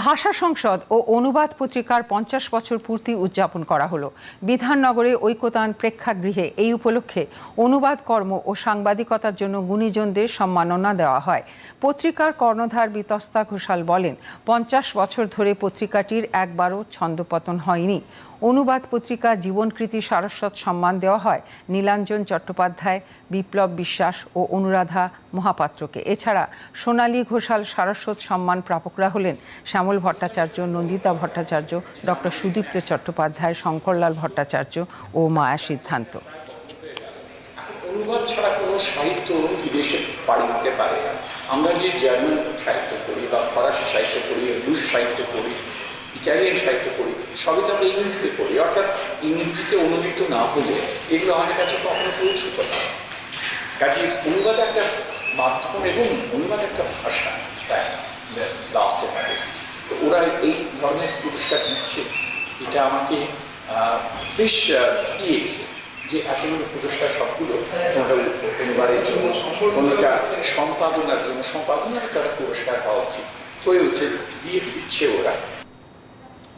ভাষা সংসদ ও অনুবাদ পত্রিকার পঞ্চাশ বছর পূর্তি উদযাপন করা হলো। বিধাননগরে ঐক্যতান প্রেক্ষাগৃহে এই উপলক্ষে অনুবাদ কর্ম ও সাংবাদিকতার জন্য গুণীজনদের সম্মাননা দেওয়া হয়। পত্রিকার কর্ণধার বিতস্তা ঘোষাল বলেন, পঞ্চাশ বছর ধরে পত্রিকাটির একবারও ছন্দপতন হয়নি। অনুবাদ পত্রিকা জীবনকৃতি সারস্বত সম্মান দেওয়া হয়। নীলাঞ্জন চট্টোপাধ্যায়, বিপ্লব বিশ্বাস ও অনুরাধা মহাপাত্রকে। এছাড়া সোনালী ঘোষাল সারস্বত সম্মান প্রাপকরা হলেন শ্যামল ভট্টাচার্য, নন্দিতা ভট্টাচার্য, ডক্টর সুদীপ্ত চট্টোপাধ্যায়, শঙ্করলাল ভট্টাচার্য ও মায়া সিদ্ধান্ত। অনুবাদ ছাড়া কোনো সাহিত্য বিদেশে পাড়ি দিতে পারে না। আমরা যে জার্মান সাহিত্য পড়ি বা ফরাসি সাহিত্য পড়ি, রুশ সাহিত্য পড়ি, ইটালিয়ান সাহিত্য পড়ি, সবই তো আমরা ইংরেজিতে পড়ি। অর্থাৎ ইংরেজিতে অনুদিত না হলে এগুলো আমাদের কাছে কখনো পৌঁছত না। কাজে অনুবাদ একটা মাধ্যম এবং অনুবাদ একটা ভাষা। ওরা এই ধরনের পুরস্কার দিচ্ছে, এটা আমাকে বেশ দিয়েছে যে এতগুলো পুরস্কার সবগুলো কোনোটা অনুবাদের জন্য কোনোটা সম্পাদনার জন্য, সম্পাদনার একটা পুরস্কার হওয়া উচিত। হয়ে উচিত দিয়ে দিচ্ছে ওরা।